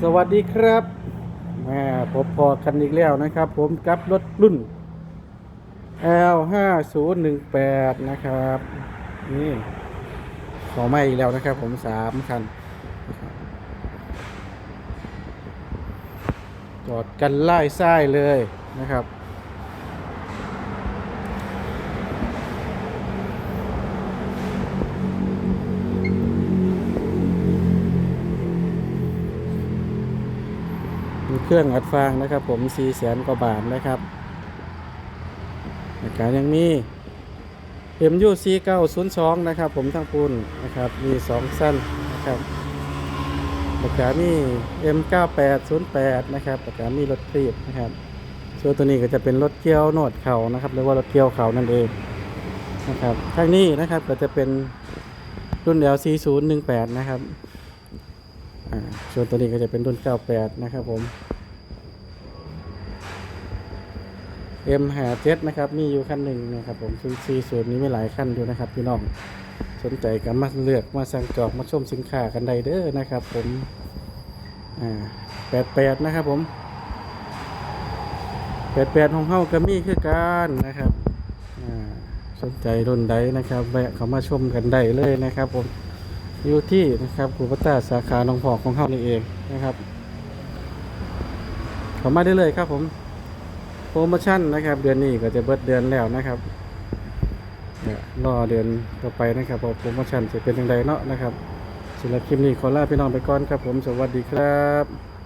สวัสดีครับแม่พบพอกันอีกแล้วนะครับ ผมกับรถรุ่น L 5 0 1 8 นะครับ นี่ขอไม่อีกแล้วนะครับ ผมสามคัน จอดกันไล่ไส้เลยนะครับ มีเครื่องอัดฟางนะครับ ผม4แสนกว่าบาทนะครับอาการยังมี MU C 9 0 2นะครับ ผมทั้งปูนนะครับมี2สั้นนะครับประกามี M 9 8 0 8 นะครับประกามีรถคลีบนะครับส่วนตัวนี้ก็จะเป็นรถเกี่ยวโนดเข่านะครับหรือว่ารถเกี่ยวเข่านั่นเองนะครับทางนี้นะครับก็จะเป็นรุ่น LC 0 1 8 นะครับ ส่วนตัวนี้ก็จะเป็นรุ่น 98 นะครับผม M 5 7 นะครับ มีอยู่คันหนึ่งนะครับผมซึ่ง40 นี้ไมีหลายคันอยู่นะครับพี่น้อง สนใจกันมาเลือกมาสั่งจองมาชมสินค้ากันได้เด้อนะครับผม อ่า 88 นะครับผม 88ของเฮาก็มีคือกันนะครับ อ่า สนใจรุ่นใดนะครับ แวะเข้ามาชมกันได้เลยนะครับผม อยู่ที่นะครับครูพัตตาสาขาหนองพอกของเขานี่เองนะครับเข้ามาได้เลยครับผมโปรโมชั่นนะครับ เดือนนี้ก็จะเบิดเดือนแล้วนะครับเนี่ยรอเดือนต่อไปนะครับว่าโปรโมชั่นจะเป็นยังไงเนาะนะครับสำหรับคลิปนี้ขอลาพี่น้องไปก่อนครับผมสวัสดีครับ